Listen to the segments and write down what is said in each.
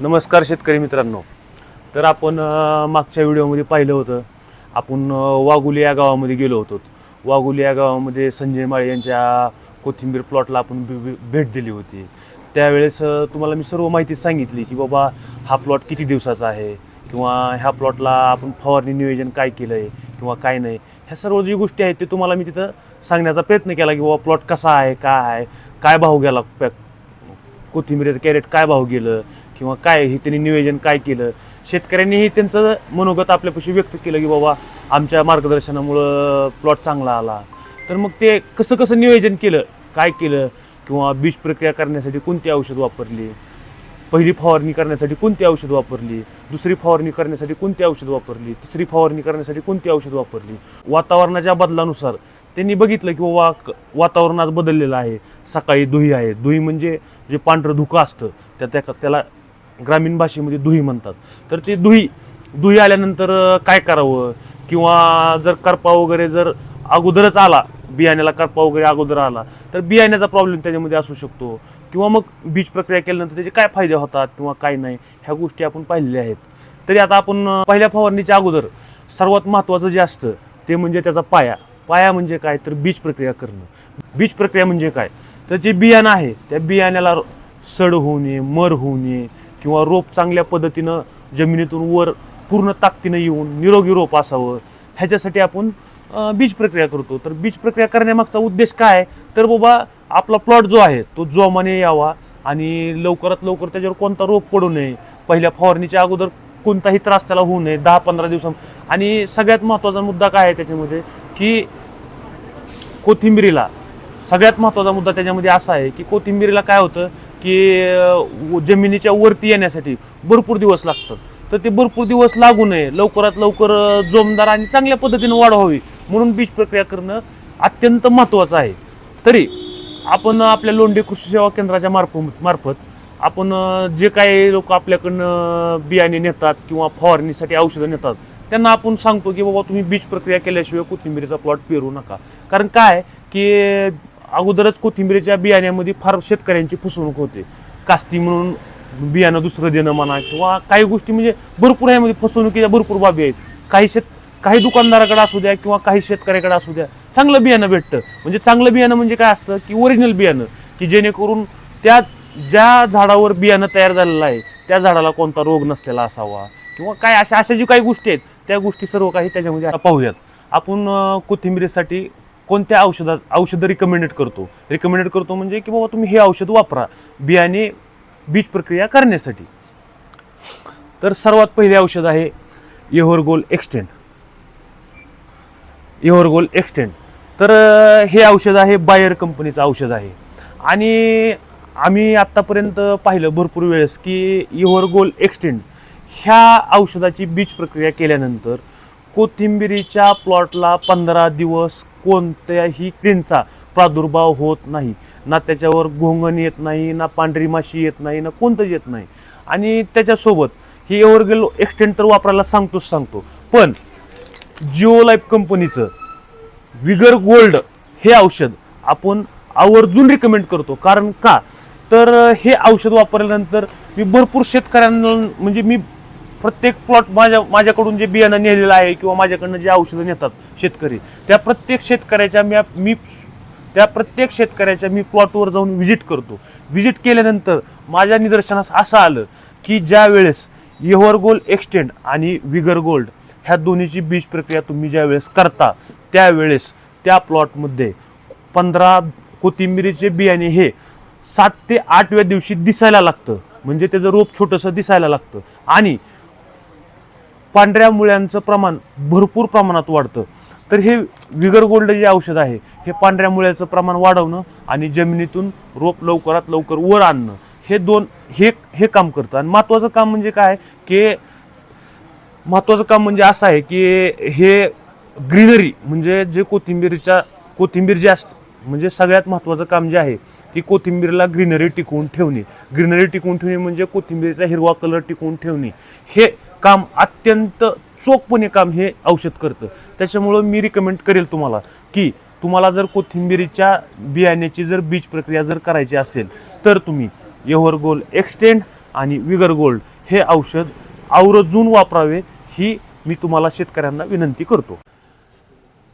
नमस्कार शेतकरी मित्रांनो. तर आपण मागच्या व्हिडिओमध्ये पाहिलं होतं आपण वाघुली या गावामध्ये गेलो होतो. वाघुली या गावामध्ये संजय माळे यांच्या कोथिंबीर प्लॉटला आपण भेट दिली होती. त्यावेळेस तुम्हाला मी सर्व माहिती सांगितली की बाबा हा प्लॉट किती दिवसाचा आहे किंवा ह्या प्लॉटला आपण फवारणी नियोजन काय केलं आहे किंवा काय नाही ह्या सर्व जी गोष्टी आहेत ते तुम्हाला मी तिथं सांगण्याचा प्रयत्न केला की बाबा प्लॉट कसा आहे काय आहे काय भाव गेला कोथिंबीरचं कॅरेट काय भाव गेलं किंवा काय हे त्यांनी नियोजन काय केलं? शेतकऱ्यांनीही त्यांचं मनोगत आपल्यापाशी व्यक्त केलं की बाबा आमच्या मार्गदर्शनामुळं प्लॉट चांगला आला. तर मग ते कसं कसं नियोजन केलं? काय केलं? किंवा बीज प्रक्रिया करण्यासाठी कोणती औषध वापरली? पहिली फवारणी करण्यासाठी कोणती औषध वापरली? दुसरी फवारणी करण्यासाठी कोणती औषध वापरली? तिसरी फवारणी करण्यासाठी कोणती औषध वापरली? वातावरणाच्या बदलानुसार त्यांनी बघितलं की बाबा क- वातावरण आज बदललेलं आहे. सकाळी दुही आहे. दुही म्हणजे जे पांढरं धुकं असतं त्या त्या त्याला ग्रामीण भाषेमध्ये दुही म्हणतात. तर ते दुही दुही आल्यानंतर काय करावं? किंवा जर करपा वगैरे जर अगोदरच आला बियाण्याला करपा वगैरे अगोदर आला तर बियाण्याचा प्रॉब्लेम त्याच्यामध्ये असू शकतो. किंवा मग बीज प्रक्रिया केल्यानंतर त्याचे काय फायदे होतात किंवा काय नाही ह्या गोष्टी आपण पाहिलेल्या आहेत. तरी आता आपण पहिल्या फवारणीच्या अगोदर सर्वात महत्त्वाचं जे असतं ते म्हणजे त्याचा पाया. पाया म्हणजे काय? तर बीज प्रक्रिया करणं. बीज प्रक्रिया म्हणजे काय? तर जे बियाणं आहे त्या बियाण्याला सड होऊ नये मर होऊ नये किंवा रोप चांगल्या पद्धतीनं जमिनीतून वर पूर्ण ताकदीनं येऊन निरोगी रोप असावं ह्याच्यासाठी आपण बीज प्रक्रिया करतो. तर बीज प्रक्रिया करण्यामागचा उद्देश काय? आहे तर बाबा आपला प्लॉट जो आहे तो जोमाने यावा आणि लवकरात लवकर त्याच्यावर कोणता रोग पडू नये. पहिल्या फवारणीच्या अगोदर कोणताही त्रास त्याला होऊ नये दहा पंधरा दिवसां. आणि सगळ्यात महत्त्वाचा मुद्दा काय आहे त्याच्यामध्ये? की कोथिंबिरीला सगळ्यात महत्त्वाचा मुद्दा त्याच्यामध्ये असा आहे की कोथिंबीरीला काय होतं की जमिनीच्या वरती येण्यासाठी भरपूर दिवस लागतं. तर ते भरपूर दिवस लागू नये. लवकरात लवकर जोमदार आणि चांगल्या पद्धतीनं वाढ व्हावी म्हणून बीज प्रक्रिया करणं अत्यंत महत्त्वाचं आहे. तरी आपण आपल्या लोंढे कृषी सेवा केंद्राच्या मार्फत मार्फत आपण जे काही लोक आपल्याकडनं बियाणे नेतात किंवा फवारणीसाठी औषधं नेतात त्यांना आपण सांगतो की बाबा तुम्ही बीज प्रक्रिया केल्याशिवाय कोथिंबीरीचा प्लॉट पेरू नका. कारण काय की अगोदरच कोथिंबीरीच्या बियाण्यामध्ये फार शेतकऱ्यांची फसवणूक होते. कास्ती म्हणून बियाणं दुसरं देणं म्हणा किंवा काही गोष्टी म्हणजे भरपूर यामध्ये फसवणुकीच्या भरपूर बाबी आहेत. काही शेत काही दुकानदाराकडे असू द्या किंवा काही शेतकऱ्याकडे असू द्या चांगलं बियाणं भेटतं. म्हणजे चांगलं बियाणं म्हणजे काय असतं की ओरिजिनल बियाणं. की जेणेकरून त्या ज्या झाडावर बियाणं तयार झालेलं आहे त्या झाडाला कोणता रोग नसलेला असावा किंवा काय अशा अशा जी काही गोष्टी आहेत त्या गोष्टी सर्व काही त्याच्यामध्ये आता पाहूयात. आपण कोथिंबीरीसाठी कोणत्या औषधात औषधं रिकमेंडेड करतो? रिकमेंडेड करतो म्हणजे की बाबा तुम्ही हे औषध वापरा बियाणे बीज प्रक्रिया करण्यासाठी. तर सर्वात पहिले औषध आहे येहोरगोल एक्सटेंड येहोरगोल एक्सटेंड तर हे औषध आहे बायर कंपनीचं औषध आहे. आणि आम्ही आत्तापर्यंत पाहिलं भरपूर वेळेस की येहोरगोल एक्सटेंड ह्या औषधाची बीज प्रक्रिया केल्यानंतर कोथिंबिरीच्या प्लॉटला पंधरा दिवस कोणत्याही किडींचा प्रादुर्भाव होत नाही. ना त्याच्यावर घोंगण येत नाही ना पांढरी माशी येत नाही ना कोणतंच येत नाही. आणि त्याच्यासोबत ही एव्हरगेल एक्सटेंड तर वापरायला सांगतोच सांगतो. पण जिओ लाईफ कंपनीचं विगर गोल्ड हे औषध आपण आवर्जून रिकमेंड करतो. कारण का? तर हे औषध वापरल्यानंतर मी भरपूर शेतकऱ्यांना म्हणजे मी प्रत्येक प्लॉट माझ्या माझ्याकडून जे बियाणं नेलेलं आहे किंवा माझ्याकडनं जे औषधं नेतात शेतकरी त्या प्रत्येक शेतकऱ्याच्या मी मी त्या प्रत्येक शेतकऱ्याच्या मी प्लॉटवर जाऊन व्हिजिट करतो. व्हिजिट केल्यानंतर माझ्या निदर्शनास असं आलं की ज्या वेळेस येहोर गोल्ड एक्सटेंड आणि विगर गोल्ड ह्या दोन्हीची बीज प्रक्रिया तुम्ही ज्या वेळेस करता त्यावेळेस त्या प्लॉटमध्ये पंधरा कोथिंबिरीचे बियाणे हे सात ते आठव्या दिवशी दिसायला लागतं. म्हणजे त्याचं रोप छोटंसं दिसायला लागतं. आणि पांढऱ्या मुळ्यांचं प्रमाण भरपूर प्रमाणात वाढतं. तर हे विगर गोल्ड जे औषध आहे हे पांढऱ्या मुळ्याचं प्रमाण वाढवणं आणि जमिनीतून रोप लवकरात लवकर वर आणणं हे दोन हे हे काम करतं. आणि महत्त्वाचं काम म्हणजे काय? की महत्त्वाचं काम म्हणजे असं आहे की हे ग्रीनरी म्हणजे जे कोथिंबीरच्या कोथिंबीर जे असतं म्हणजे सगळ्यात महत्त्वाचं काम जे आहे ती कोथिंबीरला ग्रीनरी टिकवून ठेवणे. ग्रीनरी टिकवून ठेवणे म्हणजे कोथिंबीरचा हिरवा कलर टिकवून ठेवणे. हे काम अत्यंत चोखपणे काम हे औषध करतं. त्याच्यामुळं मी रिकमेंड करेल तुम्हाला की तुम्हाला जर कोथिंबीरीच्या बियाण्याची जर बीज प्रक्रिया जर करायची असेल तर तुम्ही येहोर गोल्ड एक्सटेंड आणि विगर गोल्ड हे औषध आवर्जून वापरावे ही मी तुम्हाला शेतकऱ्यांना विनंती करतो.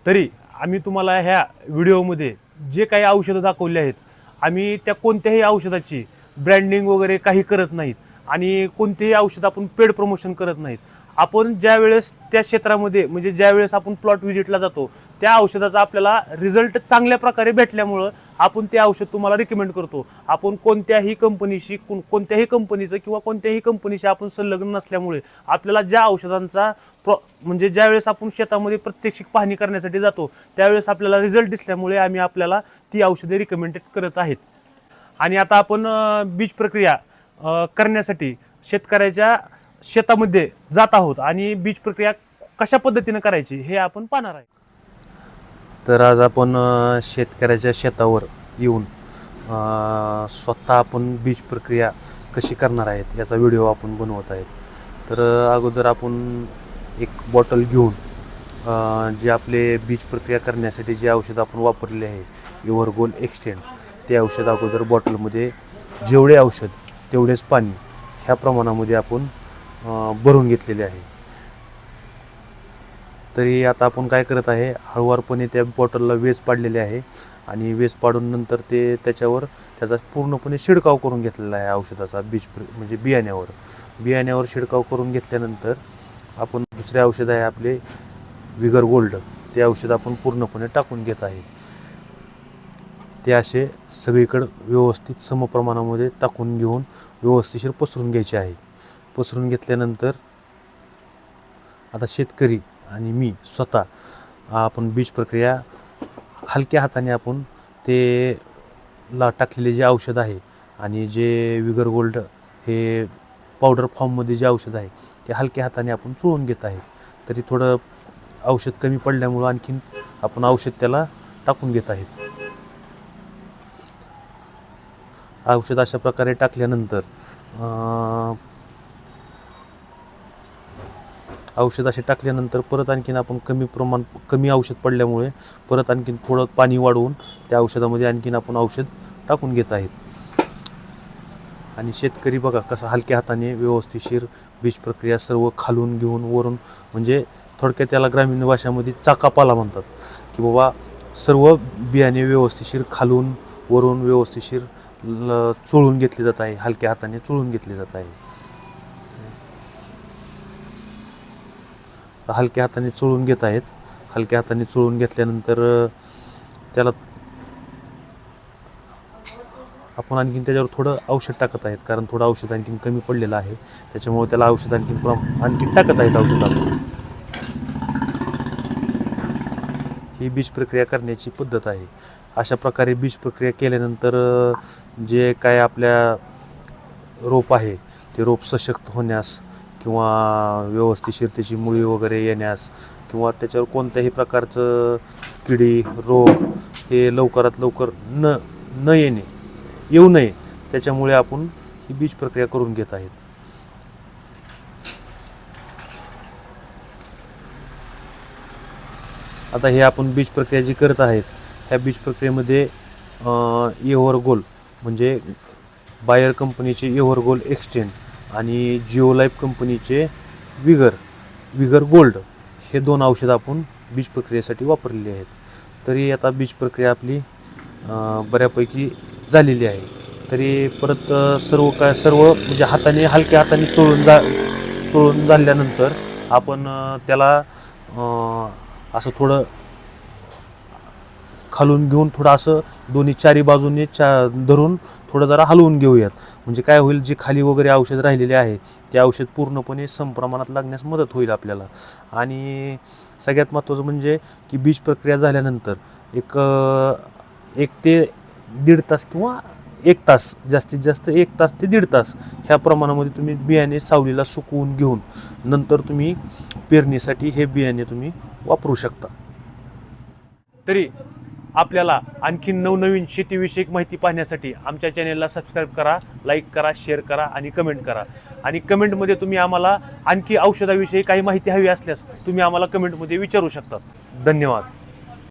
तरी आम्ही तुम्हाला ह्या व्हिडिओमध्ये जे काही औषधं दाखवली आहेत आम्ही त्या कोणत्याही औषधाची ब्रँडिंग वगैरे काही करत नाहीत. आणि कोणतेही औषध आपण पेड प्रमोशन करत नाहीत. आपण ज्या वेळेस त्या क्षेत्रामध्ये म्हणजे ज्या वेळेस आपण प्लॉट व्हिजिटला जातो त्या औषधाचा आपल्याला रिझल्ट चांगल्या प्रकारे भेटल्यामुळं आपण ते औषध तुम्हाला रिकमेंड करतो. आपण कोणत्याही कंपनीशी कोण- कोणत्याही कंपनीचं किंवा कोणत्याही कंपनीशी आपण संलग्न नसल्यामुळे आपल्याला ज्या औषधांचा प्रॉ म्हणजे ज्या वेळेस आपण शेतामध्ये प्रत्यक्षिक पाहणी करण्यासाठी जातो त्यावेळेस आपल्याला रिझल्ट दिसल्यामुळे आम्ही आपल्याला ती औषधे रिकमेंडेड करत आहेत. आणि आता आपण बीज प्रक्रिया करण्यासाठी शेतकऱ्याच्या शेतामध्ये जात आहोत आणि बीज प्रक्रिया कशा पद्धतीनं करायची हे आपण पाहणार आहे. तर आज आपण शेतकऱ्याच्या शेतावर येऊन स्वतः आपण बीज प्रक्रिया कशी करणार आहेत याचा व्हिडिओ आपण बनवत आहेत. तर अगोदर आपण एक बॉटल घेऊन जे आपले बीज प्रक्रिया करण्यासाठी जे औषध आपण वापरले आहे युवरगोल एक्सटेंड ते औषध अगोदर बॉटलमध्ये जेवढे औषध तेवढेच पाणी ह्या प्रमाणामध्ये आपण भरून घेतलेले आहे. तरी आता आपण काय करत आहे हळुवारपणे त्या बॉटलला वेज पाडलेले आहे आणि वेज पाडून नंतर ते त्याच्यावर त्याचा पूर्णपणे शिडकाव करून घेतलेला आहे औषधाचा बीज प्र- म्हणजे बियाण्यावर. बियाण्यावर शिडकाव करून घेतल्यानंतर आपण दुसरे औषध आहे आपले विगर गोल्ड ते औषध आपण पूर्णपणे टाकून घेत आहे. ते असे सगळीकडं व्यवस्थित समप्रमाणामध्ये टाकून घेऊन व्यवस्थिशीर पसरून घ्यायचे आहे. पसरून घेतल्यानंतर आता शेतकरी आणि मी स्वतः आपण बीज प्रक्रिया हलक्या हाताने आपण ते ला टाकलेले जे औषध आहे आणि जे विगर गोल्ड हे पावडर फॉर्ममध्ये जे औषध आहे ते हलक्या हाताने आपण चोळून घेत आहे. तरी थोडं औषध कमी पडल्यामुळं आणखीन आपण औषध त्याला टाकून घेत आहेत. औषध अशा प्रकारे टाकल्यानंतर औषध असे टाकल्यानंतर परत आणखीन आपण कमी प्रमाण कमी औषध पडल्यामुळे परत आणखीन थोडं पाणी वाढवून त्या औषधामध्ये आणखीन आपण औषध टाकून घेत आहेत. आणि शेतकरी बघा कसं हलक्या हाताने व्यवस्थिशीर बीज प्रक्रिया सर्व खालून घेऊन वरून म्हणजे थोडक्यात त्याला ग्रामीण भाषामध्ये चाकापाला म्हणतात. की बाबा सर्व बियाणे व्यवस्थिशीर खालून वरून व्यवस्थिशीर ल चोळून घेतली जात आहे हलक्या हाताने चोळून घेतली जात आहे. हलक्या हाताने चोळून घेत आहेत. हलक्या हाताने चोळून घेतल्यानंतर त्याला आपण आणखीन त्याच्यावर थोडं औषध टाकत आहेत कारण थोडं औषध आणखीन कमी पडलेलं आहे. त्याच्यामुळे त्याला औषध आणखीन आणखीन टाकत आहेत औषध आपण. ही बीज प्रक्रिया करण्याची पद्धत आहे. अशा प्रकारे बीज प्रक्रिया केल्यानंतर जे काय आपल्या रोप आहे ते रोप सशक्त होण्यास किंवा व्यवस्थिशीर त्याची मुळी वगैरे येण्यास किंवा त्याच्यावर कोणत्याही प्रकारचं किडी रोग हे लवकरात लवकर न न येणे येऊ नये त्याच्यामुळे आपण ही बीज प्रक्रिया करून घेत आहेत. आता हे आपण बीज प्रक्रिया जी करत आहेत ह्या बीज प्रक्रियेमध्ये एव्हर गोल म्हणजे बायर कंपनीचे एव्हर गोल एक्सटेंड आणि जिओ लाईफ कंपनीचे विगर विगर गोल्ड हे दोन औषधं आपण बीज प्रक्रियेसाठी वापरलेली आहेत. तरी आता बीज प्रक्रिया आपली बऱ्यापैकी झालेली आहे. तरी परत सर्व काय सर्व म्हणजे हाताने हलक्या हाताने चोळून जा चोळून झाल्यानंतर आपण त्याला असं थोडं खालून घेऊन थोडं असं दोन्ही चारी बाजूने चा धरून थोडं जरा हलवून घेऊयात. म्हणजे काय होईल जे खाली वगैरे औषध राहिलेले आहे ते औषध पूर्णपणे समप्रमाणात लागण्यास मदत होईल आपल्याला. आणि सगळ्यात महत्त्वाचं म्हणजे की बीज प्रक्रिया झाल्यानंतर एक एक ते दीड तास किंवा एक तास जास्तीत जास्त एक तास ते दीड तास ह्या प्रमाणामध्ये तुम्ही बियाणे सावलीला सुकवून घेऊन नंतर तुम्ही पेरणीसाठी हे बियाणे तुम्ही वापरू शकता. तरी आपल्याला आणखी नवनवीन शेतीविषयक माहिती पाहण्यासाठी आमच्या चॅनेलला सबस्क्राईब करा लाईक करा शेअर करा आणि कमेंट करा. आणि कमेंटमध्ये तुम्ही आम्हाला आणखी औषधाविषयी काही माहिती हवी असल्यास तुम्ही आम्हाला कमेंटमध्ये विचारू शकता. धन्यवाद.